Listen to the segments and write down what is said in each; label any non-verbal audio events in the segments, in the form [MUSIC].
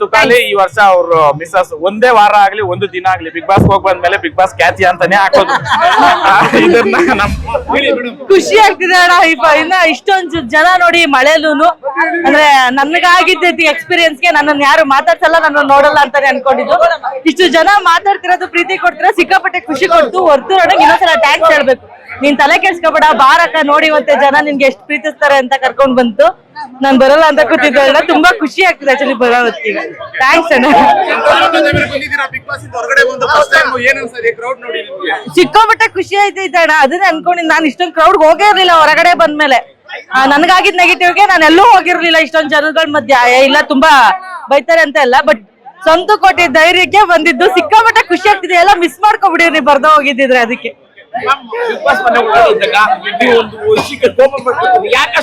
ತುಕಾಲಿ ಈ ವರ್ಷ ಅವ್ರು ಮಿಸಸ್ ಒಂದೇ ವಾರ ಆಗ್ಲಿ ಒಂದು ದಿನ ಆಗ್ಲಿ ಬಿಗ್ ಬಾಸ್ ಹೋಗ್ ಬಂದ್ಮೇಲೆ ಬಿಗ್ ಬಾಸ್ ಖ್ಯಾತಿ ಅಂತಾನೆ ಹಾಕೋದು. [LAUGHS] ಇದನ್ನ ನಮ್ ಖುಷಿ ಆಗ್ತಿದೆ ಅಣ್ಣ ಇಪ್ಪ ಇನ್ನ ಇಷ್ಟೊಂದು ಜನ ನೋಡಿ ಮಳೆಲೂನು ಅಂದ್ರೆ ನನ್ಗಾಗಿದ್ದೈತಿ ಎಕ್ಸ್ಪೀರಿಯನ್ಸ್ಗೆ ನನ್ನನ್ನು ಯಾರು ಮಾತಾಡ್ಸಲ್ಲ ನನ್ನ ನೋಡಲ್ಲ ಅಂತಾನೆ ಅನ್ಕೊಂಡಿದ್ದು. ಇಷ್ಟು ಜನ ಮಾತಾಡ್ತಿರೋದು ಪ್ರೀತಿ ಕೊಡ್ತಿರೋ ಸಿಕ್ಕಾಪಟ್ಟೆ ಖುಷಿ ಕೊಡ್ತು. ಹೊರ್ತು ನೋಡಕ್ ಇನ್ನೊಂದ್ಸಲ ಟ್ಯಾಂಕ್ಸ್ ಹೇಳ್ಬೇಕು. ನೀನ್ ತಲೆ ಕೆಡ್ಸ್ಕೊಬೇಡ ಬಾರಕ್ಕ ನೋಡಿ ಮತ್ತೆ ಜನ ನಿನ್ಗೆ ಎಷ್ಟು ಪ್ರೀತಿಸ್ತಾರೆ ಅಂತ ಕರ್ಕೊಂಡ್ ಬಂತು. ನಾನ್ ಬರಲ್ಲ ಅಂತ ಕೂತಿದ್ದಲ್ಲ ತುಂಬಾ ಖುಷಿ ಆಗ್ತಿದೆ ಆಕ್ಚುಲಿ ಬರೋ ಹೊತ್ತಿಗೆ. ಥ್ಯಾಂಕ್ಸ್ ಅಣ್ಣ. ಸಿಕ್ಕಾಪಟ್ಟೆ ಖುಷಿ ಆಯ್ತು ಅಣ್ಣ ಅದನ್ನೇ ಅನ್ಕೊಂಡಿದ್ ನಾನು ಇಷ್ಟೊಂದು ಕ್ರೌಡ್ ಹೋಗೇ ಇರ್ಲಿಲ್ಲ ಹೊರಗಡೆ ಬಂದ್ಮೇಲೆ. ನನ್ಗಾಗಿದ್ ನೆಗೆಟಿವ್ಗೆ ನಾನು ಎಲ್ಲೂ ಹೋಗಿರ್ಲಿಲ್ಲ. ಇಷ್ಟೊಂದ್ ಜನಗಳ ಮಧ್ಯ. ಇಲ್ಲ, ತುಂಬಾ ಬೈತಾರೆ ಅಂತ ಎಲ್ಲ ಬಟ್ ಸ್ವಂತ ಕೊಟ್ಟಿದ್ದ ಧೈರ್ಯಕ್ಕೆ ಬಂದಿದ್ದು. ಸಿಕ್ಕಾಪಟ್ಟೆ ಖುಷಿ ಆಗ್ತಿದೆ. ಎಲ್ಲ ಮಿಸ್ ಮಾಡ್ಕೊಬಿಡಿ ಬರ್ದ ಹೋಗಿದ್ದಿದ್ರೆ ಅದಕ್ಕೆ.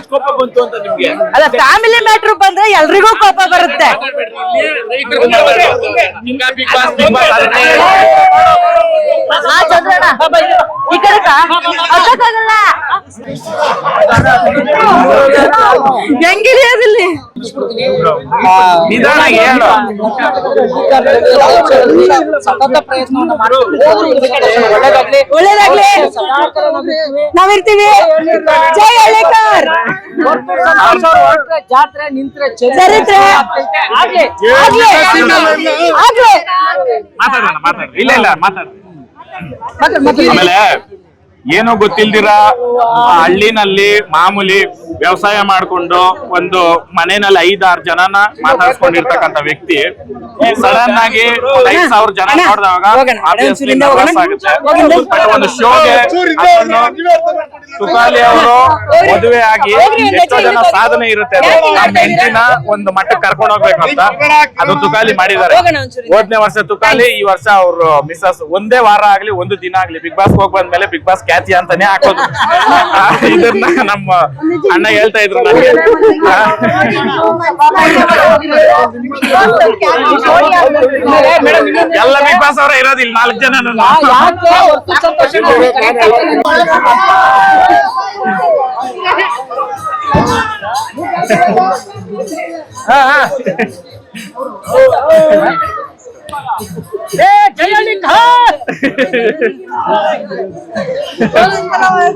ಕೋಪ ಬಂತು ಅಂತ ನಿಮ್ಗೆ ಅಲ್ಲ ಫ್ಯಾಮಿಲಿ ಮ್ಯಾಟ್ರ್ ಬಂದ್ರೆ ಎಲ್ರಿಗೂ ಕೋಪ ಬರುತ್ತೆ ಬಿಗ್ ಈ ಕಡೆ. ಹೆಂಗಿಳಿಯೋದಿಲ್ಲಿ ನಿಧಾನ ಹೇಳು. ಸತತ ಪ್ರಯತ್ನವನ್ನು. ಒಳ್ಳೆದಾಗ್ಲಿ. ಒಳ್ಳೇದಾಗ್ಲಿ. ನಾವಿರ್ತೀವಿ. ಜೈ ಹಳ್ಳಿಕರ್. ಜಾತ್ರೆ ನಿಂತ್ರೆ ಚರಿತ್ರೆ. ಆಗ್ಲಿ. ಆಗ್ಲಿ. ಮಾತಾಡೋಣ ಮಾತಾಡ ಇಲ್ಲ ಇಲ್ಲ ಮಾತಾಡ ಆಮೇಲೆ ಏನೋ ಗೊತ್ತಿಲ್ದಿರ ಆ ಹಳ್ಳಿನಲ್ಲಿ ಮಾಮೂಲಿ ವ್ಯವಸಾಯ ಮಾಡ್ಕೊಂಡು ಒಂದು ಮನೆಯಲ್ಲಿ ಐದಾರು ಜನನ ಮಾತಾಡ್ಸ್ಕೊಂಡಿರ್ತಕ್ಕಂಥ ವ್ಯಕ್ತಿ. ಸಡನ್ ಆಗಿ ಐದ್ ಸಾವಿರ ಜನ ನೋಡಿದಾಗ ಒಂದು ಶೋಗೆ ತುಕಾಲಿ ಅವರು ಮದುವೆ ಆಗಿ ಎಷ್ಟೋ ಜನ ಸಾಧನೆ ಇರುತ್ತೆ. ನಮ್ಮ ಹೆಂಡತಿನ ಒಂದು ಮಟ್ಟಕ್ಕೆ ಕರ್ಕೊಂಡು ಹೋಗ್ಬೇಕಂತ ಅಂತ ಅದು ತುಕಾಲಿ ಮಾಡಿದ್ದಾರೆ. ಹೋದ್ನೇ ವರ್ಷ ತುಕಾಲಿ ಈ ವರ್ಷ ಅವರು ಮಿಸ್ಸಸ್ ಒಂದೇ ವಾರ ಆಗ್ಲಿ ಒಂದು ದಿನ ಆಗ್ಲಿ ಬಿಗ್ ಬಾಸ್ ಹೋಗ್ ಬಂದ್ಮೇಲೆ ಬಿಗ್ ಬಾಸ್ ಖ್ಯಾತಿ ಅಂತಾನೆ ಹಾಕೋದು. ಇದನ್ನ ನಮ್ಮ ಅಣ್ಣ ಹೇಳ್ತಾ ಇದ್ರು ನನಗೆ. ಎಲ್ಲ ಬಿಗ್ ಬಾಸ್ ಅವರ ಇರೋದಿಲ್ಲ ನಾಲ್ಕು ಜನ ಹಾ ಹಾ. ಏ ಜಯಲಿಂಗ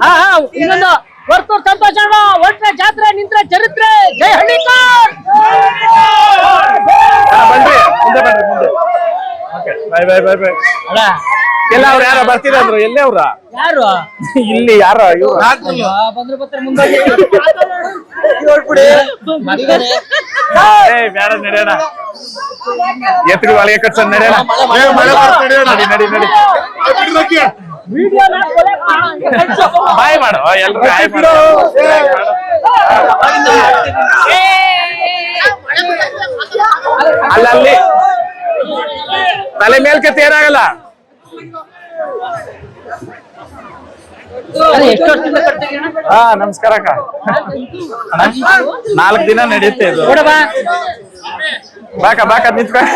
ಹಾ ಹಾ ಇನ್ನೊಂದು ವರ್ತೂರ್ ಸಂತೋಷ ಜಾತ್ರೆ ನಿಂತ್ರೆ ಚರಿತ್ರೆ. ಜೈ ಹಳ್ಳಿಕರ್ ಬನ್ರಿ ಮುಂದೆ ಬನ್ರಿ ಮುಂದೆ. Okay bye bye bye bye ಅಣ್ಣ, ಎಲ್ಲ ಅವ್ರು ಯಾರೋ ಬರ್ತಿರಂದ್ರು ಎಲ್ಲೇ ಅವ್ರ? ಯಾರು? ಇಲ್ಲಿ ಯಾರ ಇವ್ರು? ಆ, ಬಂದ್ರು ಬರ್ತಾರೆ. ಏ ಬೇಡ ನಡೆಯೋಣ. ಎತ್ತಿಗೆ ಒಳಗೆ ಕಟ್ಸೋಣ ನಡೆಯೋಣ. ನಡಿ ನಡಿ ನಡಿ. ಬಾಯ್ ಮಾಡು. ಎಲ್ರು ಹಾಯ್ ಮಾಡು. ಅಲ್ಲ ಅಲ್ಲಿ. ತಲೆ ಮೇಲ್ಕತ್ತೆ ಏನಾಗಲ್ಲ ಅದೇ ಎಷ್ಟು ವರ್ಷದಿಂದ ಕಟ್ತೀರಿ ಅಣ್ಣ? ಹಾ ನಮಸ್ಕಾರ ಅಕ್ಕ ನಾಲ್ಕು ದಿನ ನಡೆಯುತ್ತೆ ಇದು. ಬಾಕ ಬಾಕ ನಿಂತ್ಕೊಂಡ್.